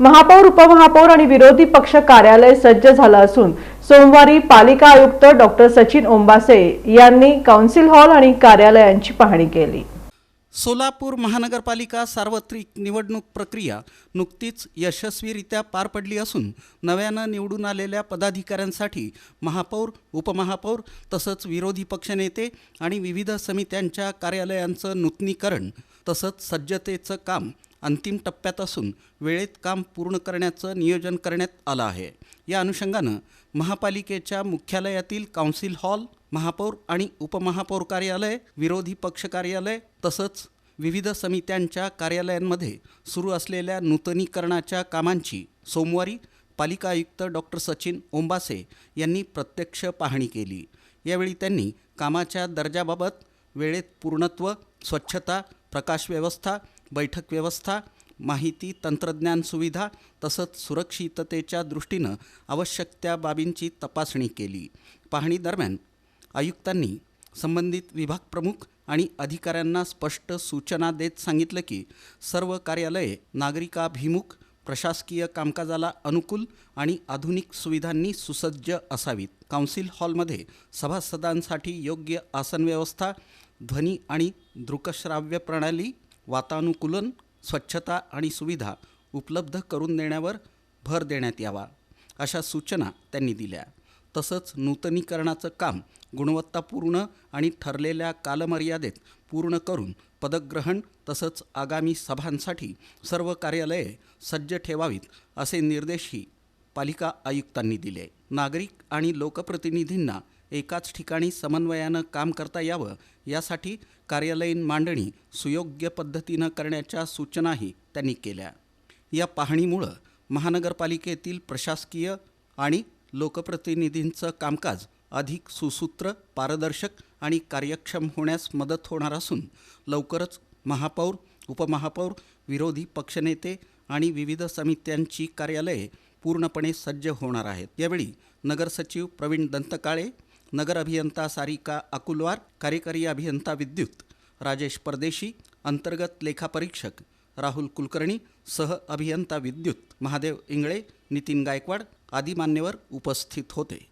महापौर उपमहापौर आणि विरोधी पक्ष कार्यालय सज्ज झालं असून सोमवारी पालिका आयुक्त डॉक्टर सचिन ओंबासे यांनी काउन्सिल हॉल आणि कार्यालयांची पाहणी केली. सोलापूर महानगरपालिका सार्वत्रिक निवडणूक प्रक्रिया नुकतीच यशस्वीरित्या पार पडली असून नव्यानं निवडून आलेल्या पदाधिकाऱ्यांसाठी महापौर उपमहापौर तसंच विरोधी पक्षनेते आणि विविध समित्यांच्या कार्यालयांचं नूतनीकरण तसंच सज्जतेचं काम अंतिम टप्प्यात असून वेळेत काम पूर्ण करण्याचं नियोजन करण्यात आलं आहे. या अनुषंगानं महापालिकेच्या मुख्यालयातील काउन्सिल हॉल महापौर आणि उपमहापौर कार्यालय विरोधी पक्ष कार्यालय तसंच विविध समित्यांच्या कार्यालयांमध्ये सुरू असलेल्या नूतनीकरणाच्या कामांची सोमवारी पालिका आयुक्त डॉक्टर सचिन ओंबासे यांनी प्रत्यक्ष पाहणी केली. यावेळी त्यांनी कामाच्या दर्जाबाबत वेळेत पूर्णत्व स्वच्छता प्रकाश व्यवस्था बैठक व्यवस्था माहिती तंत्रज्ञान सुविधा तसंच सुरक्षिततेच्या दृष्टीनं आवश्यक त्या बाबींची तपासणी केली. पाहणीदरम्यान आयुक्तांनी संबंधित विभाग प्रमुख आणि अधिकाऱ्यांना स्पष्ट सूचना देत सांगितलं की सर्व कार्यालये नागरिकाभिमुख प्रशासकीय कामकाजाला अनुकूल आणि आधुनिक सुविधांनी सुसज्ज असावीत. काउन्सिल हॉलमध्ये सभासदांसाठी योग्य आसनव्यवस्था ध्वनी आणि दृकश्राव्य प्रणाली वातानुकूलन स्वच्छता आणि सुविधा उपलब्ध करून देण्यावर भर देण्यात यावा अशा सूचना त्यांनी दिल्या. तसंच नूतनीकरणाचं काम गुणवत्तापूर्ण आणि ठरलेल्या कालमर्यादेत पूर्ण करून पदग्रहण तसंच आगामी सभांसाठी सर्व कार्यालये सज्ज ठेवावीत असे निर्देशही पालिका आयुक्तांनी दिले. नागरिक आणि लोकप्रतिनिधींना एकाच ठिकाणी समन्वयानं काम करता यावं यासाठी कार्यालयीन मांडणी सुयोग्य पद्धतीनं करण्याच्या सूचनाही त्यांनी केल्या. या पाहणीमुळं महानगरपालिकेतील प्रशासकीय आणि लोकप्रतिनिधींचं कामकाज अधिक सुसूत्र पारदर्शक आणि कार्यक्षम होण्यास मदत होणार असून लवकरच महापौर उपमहापौर विरोधी पक्षनेते आणि विविध समित्यांची कार्यालये पूर्णपणे सज्ज होणार आहेत. यावेळी नगरसचिव प्रवीण दंतकाळे नगर अभियंता सारिका अकुलवार कार्यकारी अभियंता विद्युत राजेश परदेशी अंतर्गत लेखापरीक्षक राहुल कुलकर्णी सह अभियंता विद्युत महादेव इंगळे नितीन गायकवाड आदी मान्यवर उपस्थित होते.